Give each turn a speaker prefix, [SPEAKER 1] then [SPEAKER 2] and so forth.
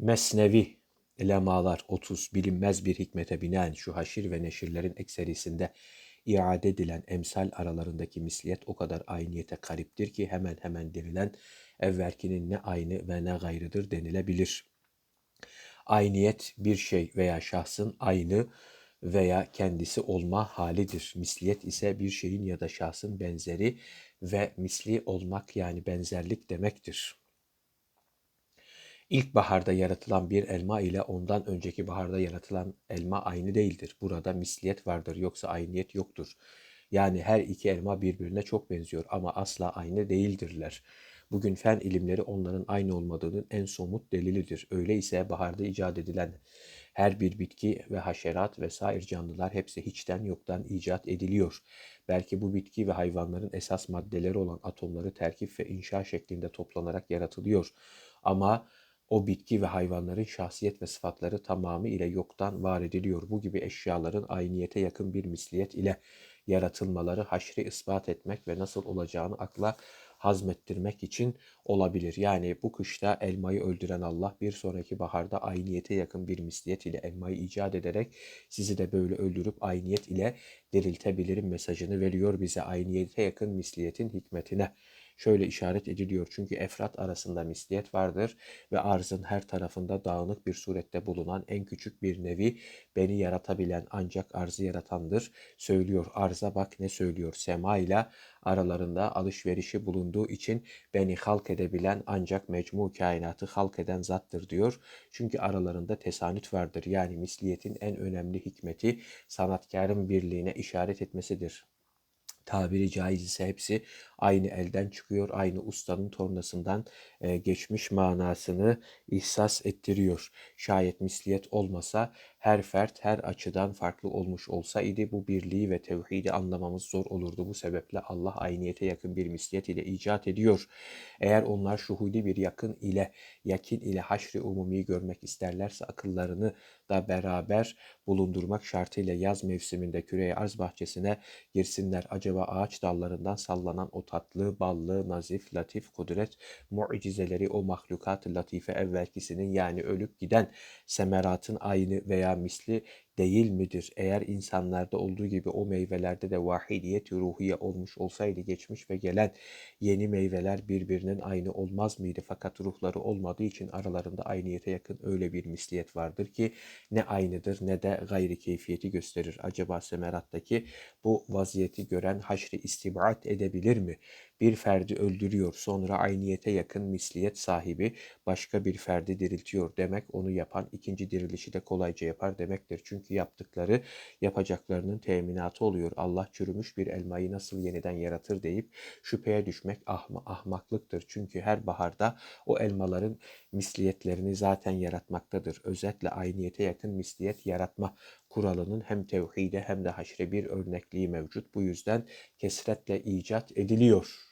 [SPEAKER 1] Mesnevi lemalar 30 bilinmez bir hikmete binaen şu haşir ve neşirlerin ekserisinde iade edilen emsal aralarındaki misliyet o kadar ayniyete kariptir ki hemen hemen denilen evvelkinin ne aynı ve ne gayrıdır denilebilir. Ayniyet bir şey veya şahsın aynı veya kendisi olma halidir. Misliyet ise bir şeyin ya da şahsın benzeri ve misli olmak yani benzerlik demektir. İlk baharda yaratılan bir elma ile ondan önceki baharda yaratılan elma aynı değildir. Burada misliyet vardır yoksa ayniyet yoktur. Yani her iki elma birbirine çok benziyor ama asla aynı değildirler. Bugün fen ilimleri onların aynı olmadığının en somut delilidir. Öyleyse baharda icat edilen her bir bitki ve haşerat ve sair canlılar hepsi hiçten yoktan icat ediliyor. Belki bu bitki ve hayvanların esas maddeleri olan atomları terkip ve inşa şeklinde toplanarak yaratılıyor. Ama o bitki ve hayvanların şahsiyet ve sıfatları tamamı ile yoktan var ediliyor. Bu gibi eşyaların ayniyete yakın bir misliyet ile yaratılmaları haşri ispat etmek ve nasıl olacağını akla hazmettirmek için olabilir. Yani bu kışta elmayı öldüren Allah bir sonraki baharda ayniyete yakın bir misliyet ile elmayı icat ederek sizi de böyle öldürüp ayniyet ile diriltebilirim mesajını veriyor bize ayniyete yakın misliyetin hikmetine şöyle işaret ediliyor. Çünkü efrat arasında misliyet vardır ve arzın her tarafında dağınık bir surette bulunan en küçük bir nevi beni yaratabilen ancak arzı yaratandır. Söylüyor arza bak ne söylüyor. Sema ile aralarında alışverişi bulunduğu için beni halk edebilen ancak mecmu kainatı halk eden zattır diyor. Çünkü aralarında tesanüt vardır. Yani misliyetin en önemli hikmeti sanatkarın birliğine işaret etmesidir tabiri caiz ise hepsi aynı elden çıkıyor, aynı ustanın tornasından e, geçmiş manasını ihsas ettiriyor. Şayet misliyet olmasa her fert her açıdan farklı olmuş olsaydı bu birliği ve tevhidi anlamamız zor olurdu. Bu sebeple Allah ayniyete yakın bir misliyet ile icat ediyor. Eğer onlar şuhudi bir yakın ile yakin ile haşri umumi görmek isterlerse akıllarını da beraber bulundurmak şartıyla yaz mevsiminde küreye arz bahçesine girsinler. Acaba ağaç dallarından sallanan o tatlı, ballı, nazif, latif, kudret, mucizeleri o mahlukat latife evvelkisinin yani ölüp giden semeratın aynı veya misli değil midir? Eğer insanlarda olduğu gibi o meyvelerde de vahidiyet ruhiye olmuş olsaydı geçmiş ve gelen yeni meyveler birbirinin aynı olmaz mıydı? Fakat ruhları olmadığı için aralarında ayniyete yakın öyle bir misliyet vardır ki ne aynıdır ne de gayri keyfiyeti gösterir. Acaba semerattaki bu vaziyeti gören haşri istibat edebilir mi? Bir ferdi öldürüyor sonra ayniyete yakın misliyet sahibi başka bir ferdi diriltiyor demek onu yapan ikinci dirilişi de kolayca yapar demektir. Çünkü yaptıkları yapacaklarının teminatı oluyor. Allah çürümüş bir elmayı nasıl yeniden yaratır deyip şüpheye düşmek ahma, ahmaklıktır. Çünkü her baharda o elmaların misliyetlerini zaten yaratmaktadır. Özetle ayniyete yakın misliyet yaratma kuralının hem tevhide hem de haşre bir örnekliği mevcut. Bu yüzden kesretle icat ediliyor.